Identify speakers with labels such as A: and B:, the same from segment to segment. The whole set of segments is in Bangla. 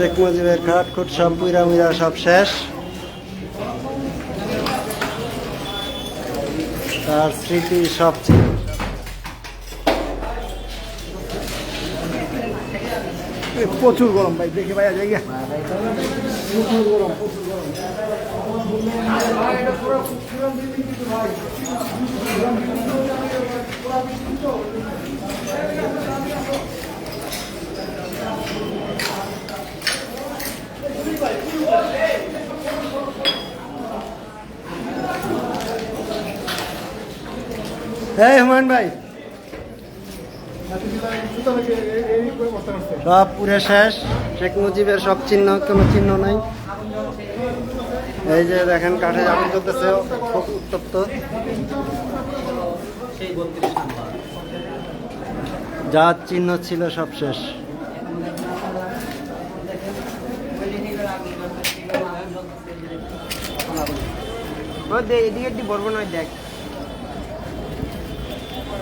A: শেখ মুজিবের খাট খুট সব পুইরা মুইরা সব শেষ। তার স্মৃতি সব
B: প্রচুর গরম ভাই দেখে।
A: সব পুরে শেষ। শেখ মুজিবের সব চিহ্ন, কোনো চিহ্ন নাই। এই যে দেখেন, কাঠে আগুন চলতেছে খুব উত্তপ্ত। যা চিহ্ন ছিল সব শেষ।
C: এদিকে একটু বলব না দেখ।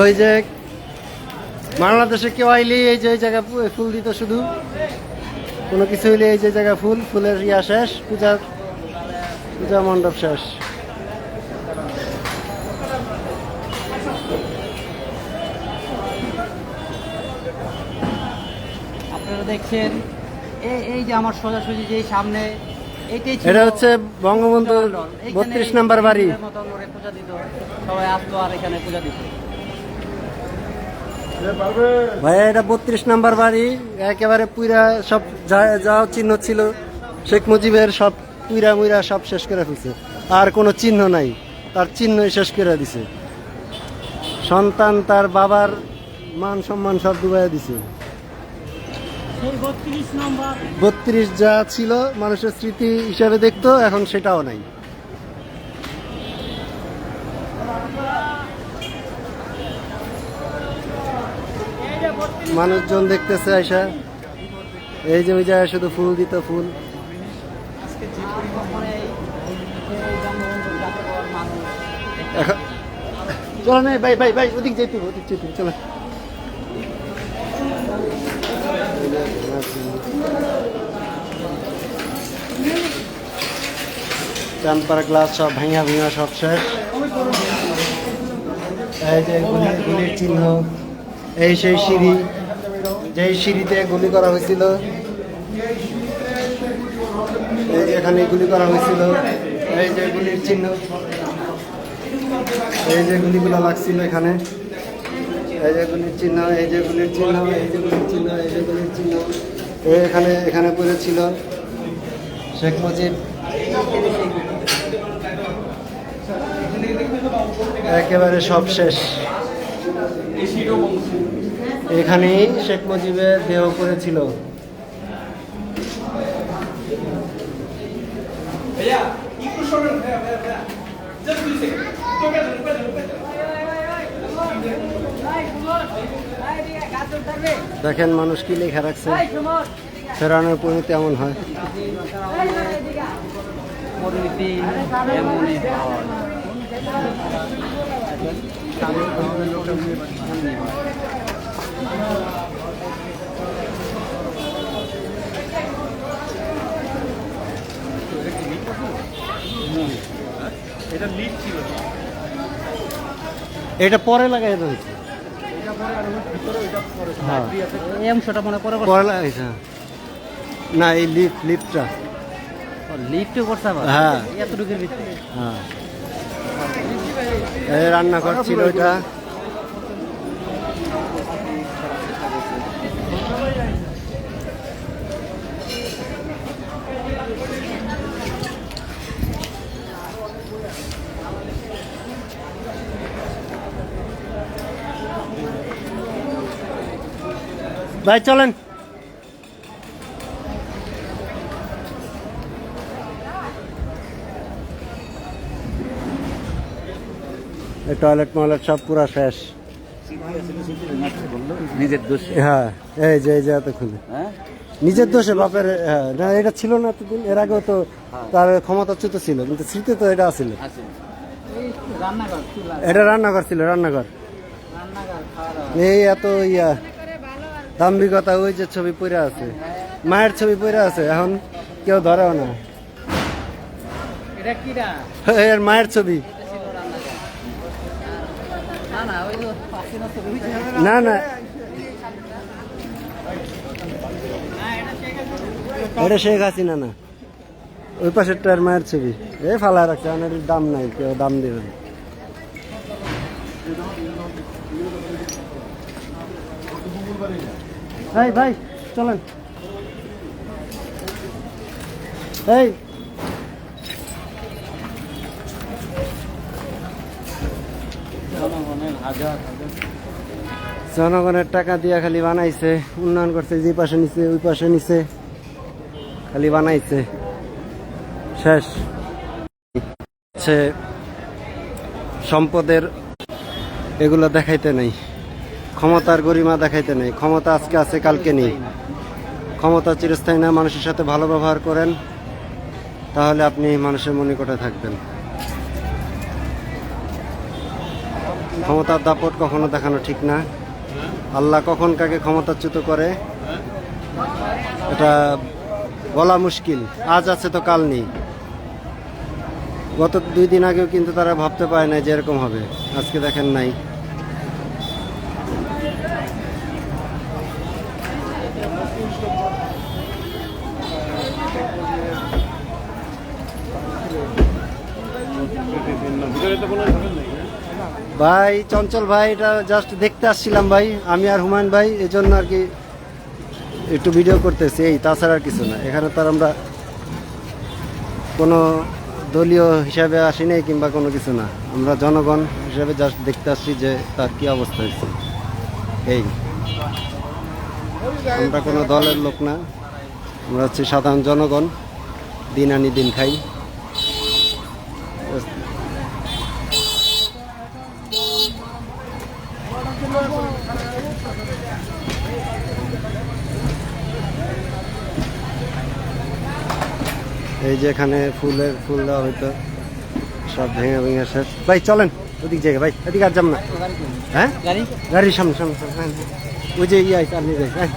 A: ওই যে বাংলাদেশে কেউ আইলে এই যে এই জায়গায় ফুল দিত শুধু। কোনো কিছু হইলে এই যে জায়গায় ফুল, ফুলের ইয়া শেষ, পূজার পূজা মণ্ডপ শেষ।
C: আপনারা দেখছেন এই যে আমার সোজাসুজি যে সামনে
A: এটা হচ্ছে বঙ্গবন্ধুর
C: এইখানে
A: বত্রিশ নাম্বার বাড়ি।
C: হিন্দুদের মতন করে পূজা দিত। সবাই আসতো আর এখানে পূজা দিত।
A: ভাইয়া এটা বত্রিশ নাম্বার বাড়ি। একেবারে পুইরা সব যা যা চিহ্ন ছিল শেখ মুজিবের সব পুইরা মুইরা সব শেষ করে ফেলছে। আর কোনো চিহ্ন নাই। তার চিহ্নই শেষ করে দিছে। সন্তান তার বাবার মান সম্মান সব ডুবাই দিছে।
C: বত্রিশ
A: যা ছিল মানুষের স্মৃতি হিসাবে দেখতো এখন সেটাও নাই। মানুষজন দেখতেছে আইসা এই যে ওই জায়গায় শুধু ফুল দিত ফুল। এখন চলো না ভাই ভাই ভাই ওদিক যেতে ওদিক যেতে চলো। টেম্পার গ্লাস সব ভাঙা ভাঙা সব শেষ। এই যে গুলি, গুলির চিহ্ন, এই সেই সিঁড়ি, যেই সিঁড়িতে গুলি করা হয়েছিল, এই যে এখানে গুলি করা হয়েছিল, এই যে গুলির চিহ্ন, এই যে গুলিগুলো লাগছিল এখানে, এই যে গুলির চিহ্ন, এই যে গুলির চিহ্ন, এই যে গুলির চিহ্ন, এই যে গুলির চিহ্ন এখানে এখানে পড়েছিল শেখ মুজিব। একেবারে সব শেষ। এখানেই শেখ মুজিবের দেহ করেছিল দেখেন মানুষ কি লেখা রাখছে। ফেরানোর পরিণতি এমন হয়।
C: পরিণতি এমনই হয়
A: এটা পরে লাগাই রয়েছে হ্যাঁ।
C: এই অংশটা মনে করে
A: পরে লাগাইছে হ্যাঁ। না এই লিফট লিফটটা
C: লিফটে করছে আবার।
A: হ্যাঁ।
C: এতটুকুর ভিতরে
A: হ্যাঁ। রান্নাঘর ছিল এটা। ভাই চলেন। টয়লেট ময়লেট সব পুরা শেষ।
D: নিজের দোষ।
A: হ্যাঁ এই যে এই যে এতক্ষণ
D: হ্যাঁ?
A: নিজের দোষে বাপের হ্যাঁ, না এটা ছিল না এতদিন এর আগেও তো তার ক্ষমতাচ্যুত ছিল কিন্তু স্মৃতি তো এটা আছিল এটা রান্নাঘর ছিল রান্নাঘর। এই এত ইয়া দাম্ভিকতা ওই যে ছবি পড়ে আছে। মায়ের ছবি পড়ে আছে এখন কেউ ধরেও না।
C: এটা কিরা?
A: এর মায়ের ছবি।
C: না না
A: এটা শেখ হাসিনা না। ওই পাশেরটার মায়ের ছবি। এ ফালা রাখছে, আমার দাম নাই, কেউ দাম দেবে এই ভাই, চলেন। এই
D: জনগণের
A: টাকা দিয়ে খালি বানাইছে, উন্নয়ন করছে, যে পাশে নিছে, ওই পাশে নিছে, খালি বানাইছে। শেষ। হচ্ছে সম্পদের এগুলো দেখাইতে নেই, ক্ষমতার গরিমা দেখাইতে নেই, ক্ষমতা আজকে আছে, কালকে নেই। ক্ষমতা চিরস্থায়ী না, মানুষের সাথে ভালো ব্যবহার করেন, তাহলে আপনি মানুষের মনে মনিকটে থাকবেন। ক্ষমতার দাপট কখনো দেখানো ঠিক না। আল্লাহ কখন কাকে ক্ষমতাচ্যুত করে, এটা বলা মুশকিল। আজ আছে তো কাল নেই। গত দুই দিন আগেও কিন্তু তারা ভাবতে পারে না যে এরকম হবে। আজকে দেখেন নাই। ভাই, চঞ্চল ভাই, এটা জাস্ট দেখতে আসছিলাম ভাই, আমি আর হুমায়ুন ভাই এই জন্য আর কি একটু ভিডিও করতেছি। এই, তাছাড়া আর কিছু না। এখানে তো আমরা কোনো দলীয় হিসাবে আসি নাই কিংবা কোনো কিছু না। আমরা জনগণ হিসাবে জাস্ট দেখতে আসছি যে তার কি অবস্থা হয়েছে। এই, আমরা কোনো দলের লোক না। আমরা হচ্ছে সাধারণ জনগণ। দিন আনি দিন খাই। এই যে এখানে ফুলের ফুল দেওয়া হইতো সব ভেঙে ভেঙে শেষ। ভাই চলেন ওদিক জায়গা ভাই এদিকে আর যাম না। হ্যাঁ?
C: গাড়ি?
A: গাড়ির সামনে সামনে। ওই যে ইয়ে যাই হ্যাঁ।